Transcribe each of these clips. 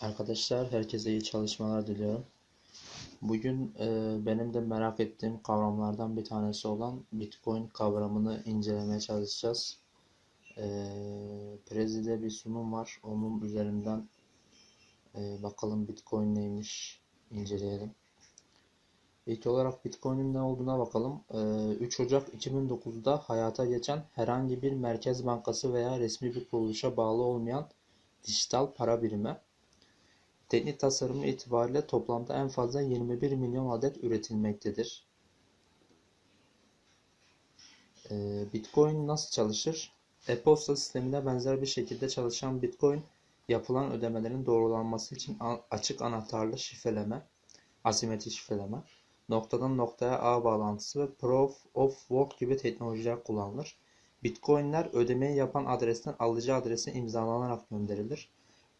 Arkadaşlar herkese iyi çalışmalar diliyorum. Bugün e, benim de merak ettiğim kavramlardan bir tanesi olan Bitcoin kavramını incelemeye çalışacağız. E, Prezi'de bir sunum var. Onun üzerinden e, bakalım Bitcoin neymiş inceleyelim. İlk olarak Bitcoin'in ne olduğuna bakalım. E, 3 Ocak 2009'da hayata geçen herhangi bir merkez bankası veya resmi bir kuruluşa bağlı olmayan dijital para birimi Teknik tasarımı itibariyle toplamda en fazla 21 milyon adet üretilmektedir. Ee, Bitcoin nasıl çalışır? E-posta sistemine benzer bir şekilde çalışan Bitcoin, yapılan ödemelerin doğrulanması için açık anahtarlı şifreleme, asimetrik şifreleme, noktadan noktaya ağ bağlantısı ve Proof of Work gibi teknolojiler kullanılır. Bitcoin'ler ödemeyi yapan adresten alıcı adrese imzalanarak gönderilir.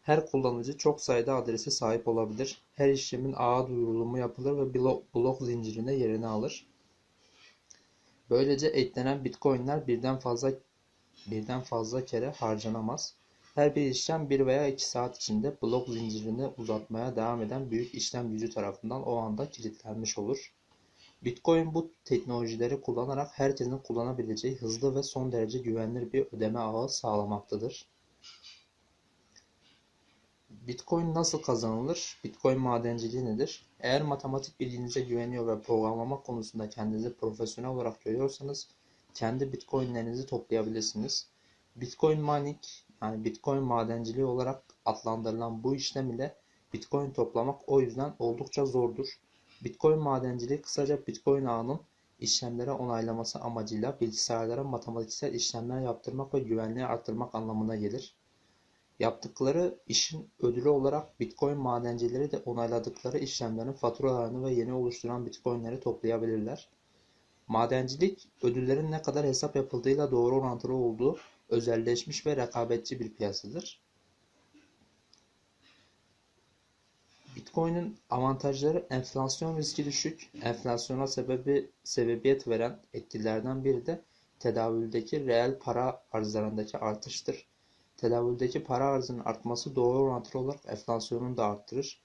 Her kullanıcı çok sayıda adrese sahip olabilir. Her işlemin ağa duyurulumu yapılır ve blok, zincirinde yerini alır. Böylece eklenen bitcoinler birden fazla birden fazla kere harcanamaz. Her bir işlem 1 veya 2 saat içinde blok zincirini uzatmaya devam eden büyük işlem gücü tarafından o anda kilitlenmiş olur. Bitcoin bu teknolojileri kullanarak herkesin kullanabileceği hızlı ve son derece güvenilir bir ödeme ağı sağlamaktadır. Bitcoin nasıl kazanılır? Bitcoin madenciliği nedir? Eğer matematik bilginize güveniyor ve programlama konusunda kendinizi profesyonel olarak görüyorsanız kendi Bitcoin'lerinizi toplayabilirsiniz. Bitcoin mining yani Bitcoin madenciliği olarak adlandırılan bu işlem ile Bitcoin toplamak o yüzden oldukça zordur. Bitcoin madenciliği kısaca Bitcoin ağının işlemlere onaylaması amacıyla bilgisayarlara matematiksel işlemler yaptırmak ve güvenliği arttırmak anlamına gelir. Yaptıkları işin ödülü olarak Bitcoin madencileri de onayladıkları işlemlerin faturalarını ve yeni oluşturan Bitcoin'leri toplayabilirler. Madencilik, ödüllerin ne kadar hesap yapıldığıyla doğru orantılı olduğu özelleşmiş ve rekabetçi bir piyasadır. Bitcoin'in avantajları enflasyon riski düşük, enflasyona sebebi sebebiyet veren etkilerden biri de tedavüldeki reel para arzlarındaki artıştır. Tedavüldeki para arzının artması doğru orantılı olarak enflasyonu da arttırır.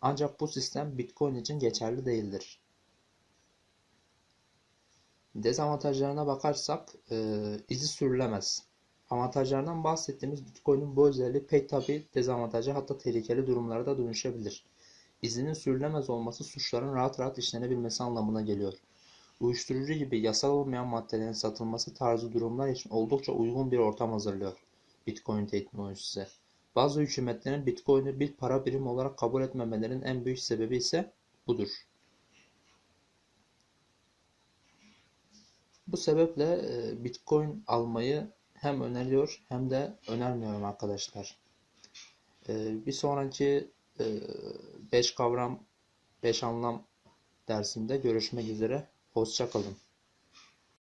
Ancak bu sistem Bitcoin için geçerli değildir. Dezavantajlarına bakarsak e, izi sürülemez. Avantajlarından bahsettiğimiz Bitcoin'in bu özelliği pek tabi dezavantajı hatta tehlikeli durumlara da dönüşebilir. İzinin sürülemez olması suçların rahat rahat işlenebilmesi anlamına geliyor. Uyuşturucu gibi yasal olmayan maddelerin satılması tarzı durumlar için oldukça uygun bir ortam hazırlıyor. Bitcoin teknolojisi. Bazı hükümetlerin Bitcoin'i bir para birimi olarak kabul etmemelerinin en büyük sebebi ise budur. Bu sebeple e, Bitcoin almayı hem öneriyor hem de önermiyorum arkadaşlar. E, bir sonraki 5 e, kavram 5 anlam dersinde görüşmek üzere. Hoşçakalın.